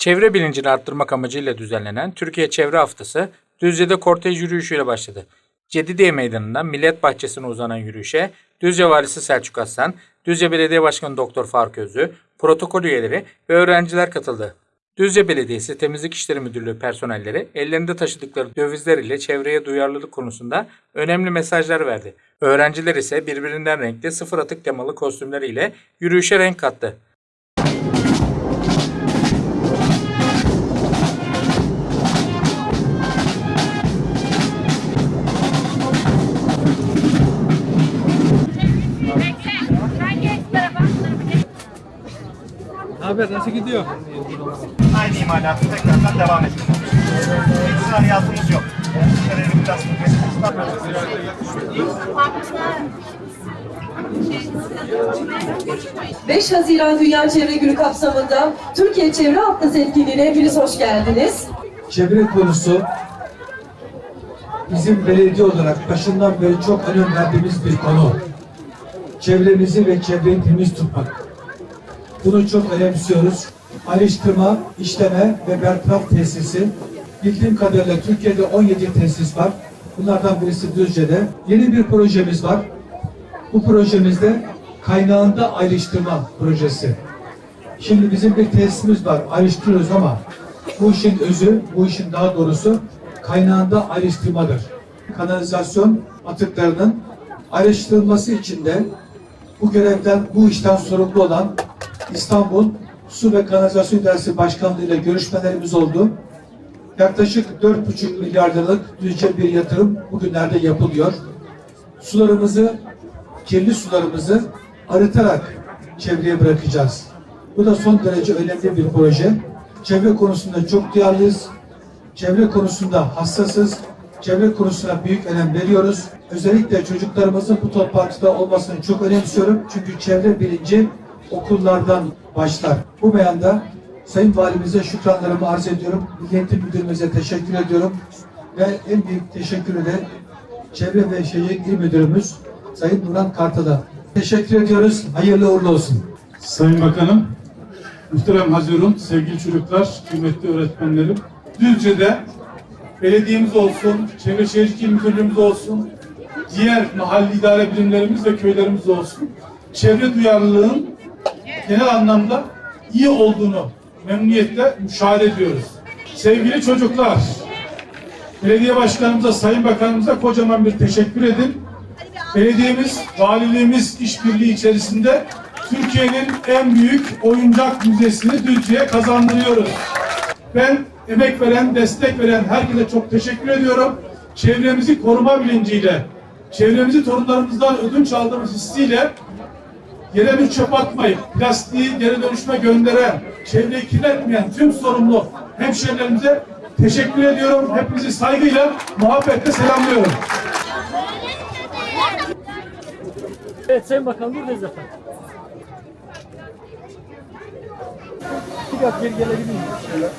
Çevre bilincini arttırmak amacıyla düzenlenen Türkiye Çevre Haftası Düzce'de kortej yürüyüşüyle başladı. Cedidiye Meydanı'ndan Millet Bahçesi'ne uzanan yürüyüşe Düzce Valisi Selçuk Aslan, Düzce Belediye Başkanı Doktor Faruk Özlü, protokol üyeleri ve öğrenciler katıldı. Düzce Belediyesi Temizlik İşleri Müdürlüğü personelleri ellerinde taşıdıkları dövizler ile çevreye duyarlılık konusunda önemli mesajlar verdi. Öğrenciler ise birbirinden renkli sıfır atık temalı kostümler ile yürüyüşe renk kattı. Haber nasıl gidiyor? Aynı imalatı tekrardan devam ettik. Hiç saniyetimız yok. 5 Haziran Dünya Çevre Günü kapsamında Türkiye Çevre Haftası etkinliğine hepiniz hoş geldiniz. çevre konusu bizim belediye olarak başından beri çok önem verdiğimiz bir konu. Çevremizi ve çevreyi temiz tutmak. Bunu çok önemsiyoruz. Ayrıştırma, işleme ve bertaraf tesisi. Bildiğim kadarıyla Türkiye'de 17 tesis var. Bunlardan birisi Düzce'de. Yeni bir projemiz var. Bu projemizde kaynağında ayrıştırma projesi. Şimdi bizim bir tesisimiz var, ayrıştırıyoruz ama bu işin özü, bu işin daha doğrusu kaynağında ayrıştırmadır. Kanalizasyon atıklarının ayrıştırılması için de bu görevden, bu işten sorumlu olan İstanbul Su ve Kanalizasyon İdaresi Başkanlığı ile görüşmelerimiz oldu. Yaklaşık 4,5 milyar liralık düzce bir yatırım bugünlerde yapılıyor. Sularımızı, kirli sularımızı arıtarak çevreye bırakacağız. Bu da son derece önemli bir proje. Çevre konusunda çok duyarlıyız. Çevre konusunda hassasız. Çevre konusuna büyük önem veriyoruz. Özellikle çocuklarımızın bu toplantıda olmasını çok önemsiyorum. Çünkü çevre bilinci okullardan başlar. Bu meyanda Sayın Valimize şükranlarımı arz ediyorum. Milli Eğitim Müdürümüze teşekkür ediyorum. Ve en büyük teşekkürü de Çevre ve İl Müdürümüz Sayın Nurhan Kartal'a teşekkür ediyoruz. Hayırlı uğurlu olsun. Sayın Bakanım, muhterem Hazirun, sevgili çocuklar, kıymetli öğretmenlerim. Düzce'de belediyemiz olsun, Çevre Şehircilik İl Müdürlüğümüz olsun, diğer mahalli idare birimlerimiz ve köylerimiz olsun, çevre duyarlılığın genel anlamda iyi olduğunu memnuniyetle müşahede ediyoruz. Sevgili çocuklar, belediye başkanımıza, sayın bakanımıza kocaman bir teşekkür edin. Belediyemiz, valiliğimiz işbirliği içerisinde Türkiye'nin en büyük oyuncak müzesini Düzce'ye kazandırıyoruz. Ben emek veren, destek veren herkese çok teşekkür ediyorum. Çevremizi koruma bilinciyle, çevremizi torunlarımızdan ödünç aldığımız hissiyle yere bir çöp atmayıp plastiği geri dönüşüme gönderen, çevreyi kirletmeyen tüm sorumlu hemşehrilerimize teşekkür ediyorum. Hepinizi saygıyla, muhabbetle selamlıyorum. Evet Sayın Bakan buradayız efendim. Bir dakika geri gelebilir miyim?